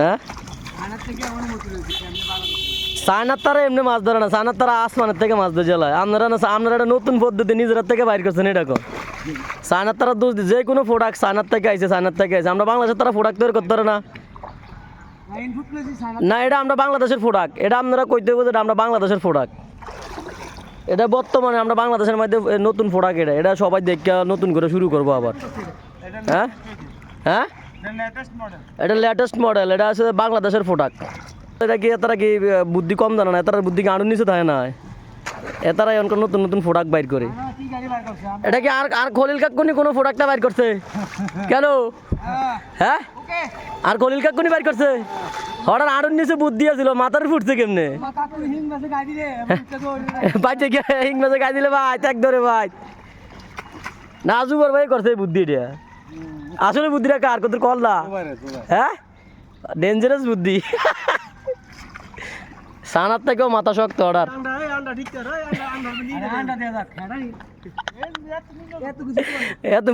হ্যাঁ? সায়নার এমনি মাছ ধরে না সায়নার আসমানের থেকে মাছ ধরে জেলায় আপনারা আপনারা একটা নতুন পদ্ধতি নিজেরা থেকে বাইর করছেন, এটা কো। সায়নার তারা দোষ যে কোনো প্রোডাক্ট সায়নার থেকে আইছে সায়নার থেকে আইছে। আমরা বাংলাদেশের তারা প্রোডাক্ট তৈরি করতে না। না, এটা আমরা বাংলাদেশের প্রোডাক্ট এটা আপনারা কইতে হবে যে আমরা বাংলাদেশের প্রোডাক্ট এটা বর্তমানে আমরা বাংলাদেশের মধ্যে নতুন প্রোডাক্ট এটা। এটা সবাই দেখে নতুন করে শুরু করব আবার। হ্যাঁ? হ্যাঁ? এটা লেটেস্ট মডেল এটা আছে বাংলাদেশের প্রোডাক্ট এটা কি এতারা কি বুদ্ধি কম জানে না? এতারা বুদ্ধি কি আরও নিচে থাকে না? এতারা এখনকার নতুন নতুন প্রোডাক্ট বাইর করে। এটা কি আর আর খলিল কাকুনি কোনো প্রোডাক্টটা বাইর করছে? কেন? হ্যাঁ? আর খলিল কাকুনি বাইর করছে? হঠাৎ আরও নিচে বুদ্ধি আছিল, মাথার ফুটছে কেমনে? বাইতে গিয়ে ইংরেজি গাই দিলে ভাই, ত্যাগ ধরে ভাই। না আজুবর ভাই করছে বুদ্ধি এটা। আসলে বুদ্ধিটা কার কত না হ্যাঁ ডেঞ্জারাস বুদ্ধি সানার থেকেও মাথা শক্ত অর্ডার এত